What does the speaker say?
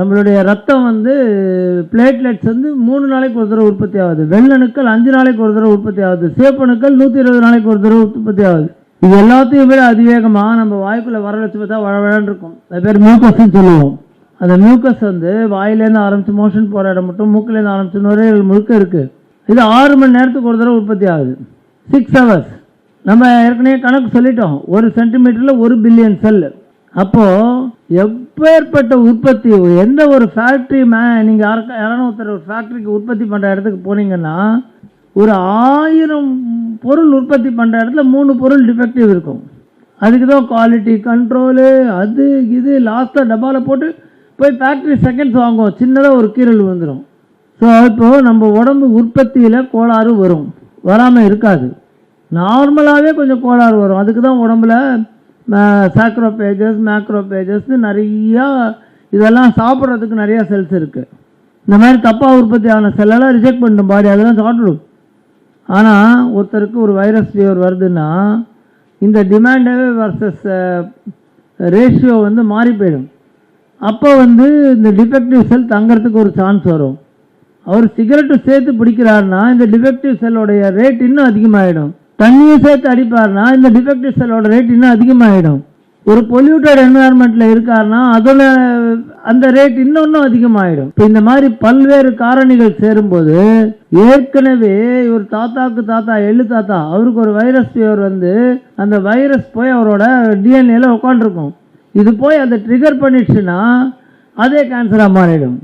நம்மளுடைய ரத்தம் வந்து பிளேட்லெட்ஸ் வந்து மூணு நாளைக்கு ஒரு தடவை உற்பத்தி ஆகுது. வெள்ளணுக்கள் அஞ்சு நாளைக்கு ஒரு தடவை உற்பத்தி ஆகுது. சேப்பணுக்கள் நூற்றி இருபது நாளைக்கு ஒரு தடவை உற்பத்தி ஆகுது. இது எல்லாத்தையும் விட அதிவேகமாக நம்ம வாய்க்குள்ளே வர வச்சு பார்த்தா வழவழன்னு இருக்கும். அது பேர் மியூக்கஸ்ன்னு சொல்லுவோம். அந்த மியூக்கஸ் வந்து வாயிலேருந்து ஆரம்பித்து மோஷன் போகிற இடம் மட்டும் மூக்கிலேருந்து ஆரம்பிச்சு நுரையீரல் முழுக்க இருக்குது இது ஆறு மணி நேரத்துக்கு ஒரு தடவை உற்பத்தி ஆகுது. சிக்ஸ் ஹவர்ஸ் நம்ம ஏற்கனவே கணக்கு சொல்லிட்டோம். ஒரு சென்டிமீட்டரில் ஒரு பில்லியன் செல்லு அப்போது எப்பேற்பட்ட உற்பத்தி எந்த ஒரு ஃபேக்ட்ரி மே நீங்கள் யாருக்கா யாரான ஒருத்தர் ஒரு ஃபேக்ட்ரிக்கு உற்பத்தி பண்ணுற இடத்துக்கு போனீங்கன்னா ஒரு ஆயிரம் பொருள் உற்பத்தி பண்ணுற இடத்துல மூணு பொருள் டிஃபெக்டிவ் இருக்கும். அதுக்கு தான் குவாலிட்டி கண்ட்ரோலு அது இது லாஸ்ட்டாக டப்பாவில் போட்டு போய் ஃபேக்ட்ரி செகண்ட்ஸ் வாங்குவோம். சின்னதாக ஒரு கீரல் வந்துடும் ஸோ இப்போது நம்ம உடம்பு உற்பத்தியில் கோளாறு வரும். வராமல் இருக்காது. நார்மலாகவே கொஞ்சம் கோளாறு வரும். அதுக்கு தான் உடம்புல சேக்ரோ பேஜஸ் மேக்ரோ பேஜஸ் நிறையா இதெல்லாம் சாப்பிட்றதுக்கு நிறையா செல்ஸ் இருக்குது இந்த மாதிரி தப்பாக உற்பத்தி ஆன செல்லெல்லாம் ரிஜெக்ட் பண்ணும் பாடி அதெல்லாம் சாப்பிடும் ஆனால் ஒருத்தருக்கு ஒரு வைரஸ் ஃபீவர் வருதுன்னா இந்த டிமாண்டு வர்சஸ் ரேஷியோ வந்து மாறி போயிடும். அப்போ வந்து இந்த டிஃபெக்டிவ் செல் தங்கிறதுக்கு ஒரு சான்ஸ் வரும். அவர் சிகரெட்டு சேர்த்து பிடிக்கிறாருன்னா இந்த டிஃபெக்டிவ் செல்லோடைய ரேட் இன்னும் அதிகமாகிடும் தண்ணியை சேர்த்து அடிப்பார்னா இந்த டிஃபெக்டிவ் செல்லோட ரேட் இன்னும் அதிகமாகிடும் ஒரு பொல்யூட்டட் என்வாயர்மெண்ட்டில் இருக்காருன்னா அதோட அந்த ரேட் இன்னொன்னும் அதிகமாகிடும் இப்போ இந்த மாதிரி பல்வேறு காரணிகள் சேரும்போது ஏற்கனவே ஒரு தாத்தாக்கு தாத்தா எள்ளு தாத்தா அவருக்கு ஒரு வைரஸ் ஃபீவர் வந்து அந்த வைரஸ் போய் அவரோட டிஎன்ஏல உட்காந்துருக்கும் இது போய் அதை ட்ரிகர் பண்ணிடுச்சுன்னா அதே கேன்சராக மாறிடும்.